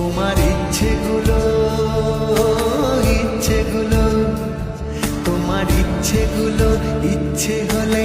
তোমার ইচ্ছেগুলো ইচ্ছেগুলো তোমার ইচ্ছেগুলো ইচ্ছে হলে